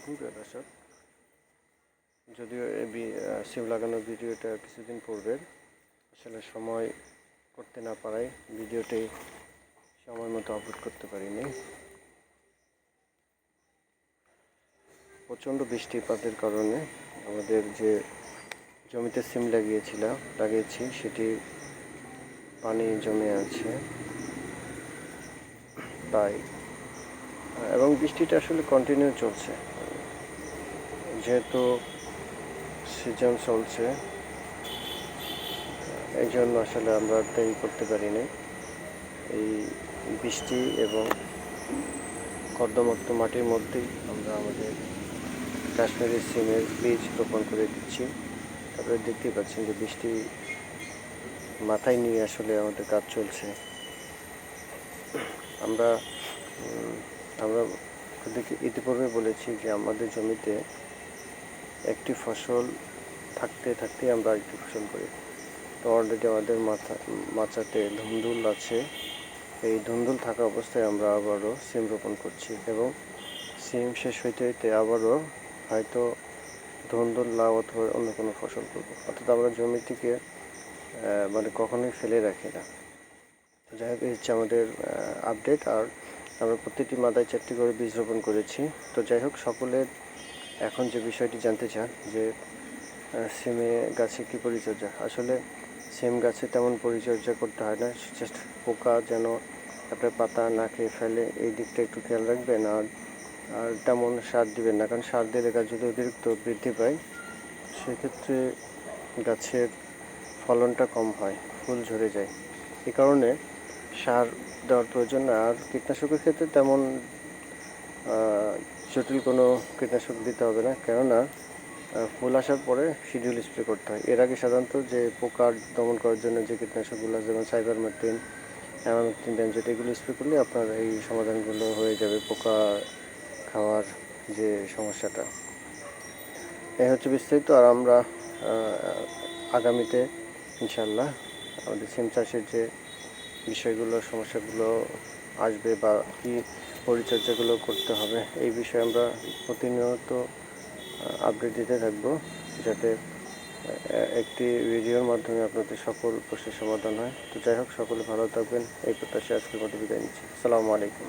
আলাইকুম প্রিয় দর্শক। যদিও এই সিম লাগানোর ভিডিওটা কিছুদিন পূর্বের আসলে সময় করতে না পারায় ভিডিওটি সময় মতো আপলোড করতে পারিনি। প্রচণ্ড বৃষ্টিপাতের কারণে আমাদের যে জমিতে সিম লাগিয়েছিলাম লাগিয়েছি, সেটি পানি জমে আছে। তাই এবং বৃষ্টিটা আসলে কন্টিনিউ চলছে। যেহেতু সিজন চলছে এই জন্য আসলে আমরা দেরি করতে পারিনি। এই বৃষ্টি এবং কর্দমাক্ত মাটির মধ্যেই আমরা আমাদের কাশ্মীরি সিমের বীজ রোপণ করে দিচ্ছি। তারপরে দেখতেই পাচ্ছেন যে বৃষ্টি মাথায় নিয়ে আসলে আমাদের কাজ চলছে। আমরা আমরা ইতিপূর্বে বলেছি যে আমাদের জমিতে একটি ফসল থাকতে থাকতে আমরা আরেকটি ফসল করি। তো অলরেডি আমাদের মাথা, মাচাতে ধুন্দুল আছে। এই ধুন্দুল থাকা অবস্থায় আমরা আবারও সিম রোপণ করছি এবং সিম শেষ হইতে হইতে আবারও হয়তো ধুন্দুল লাউ অথবা অন্য কোনো ফসল করব। অর্থাৎ আমরা জমিটিকে মানে কখনোই ফেলে রাখি না। যাই হোক হচ্ছে আমাদের আপডেট আর আমরা প্রতিটি মাদায় চারটি করে বীজ রোপণ করেছি। তো যাই হোক, সকলের এখন যে বিষয়টি জানতে চান, যে সিমে গাছে কী পরিচর্যা? আসলে সিম গাছে তেমন পরিচর্যা করতে হয় না। জাস্ট পোকা যেন আপনার পাতা না খেয়ে ফেলে, এই দিকটা একটু খেয়াল রাখবেন। আর আর তেমন সার দিবেন না। কারণ সার দিলে গাছ যদি অতিরিক্ত বৃদ্ধি পায়, সেক্ষেত্রে গাছের ফলনটা কম হয়, ফুল ঝরে যায়। এ কারণে সার দেওয়ার প্রয়োজন আর কীটনাশকের ক্ষেত্রে তেমন জটিল কোনো কীটনাশক দিতে হবে না, কেননা ফুল আসার পরে শিডিউল স্প্রে করতে হয়। এর আগে সাধারণত যে পোকার দমন করার জন্য যে কীটনাশকগুলো যেমন সাইবারমেথিন অ্যামামেথিন বেঞ্জেট এগুলো স্প্রে করলে আপনার এই সমাধানগুলো হয়ে যাবে, পোকা খাওয়ার যে সমস্যাটা। এই হচ্ছে বিস্তারিত, আর আমরা আগামীতে ইনশাল্লাহ আমাদের সিম চাষের যে বিষয়গুলো, সমস্যাগুলো আসবে বা কী পরিচর্যাগুলো করতে হবে, এই বিষয়ে আমরা প্রতিনিয়ত আপডেট দিতে থাকব যাতে একটি ভিডিওর মাধ্যমে আপনাদের সকল প্রশ্নের সমাধান হয়। তো যাই হোক, সকলে ভালো থাকবেন। এই প্রত্যাশা আজকের মতো বিদায় নিচ্ছি। আসসালামু আলাইকুম।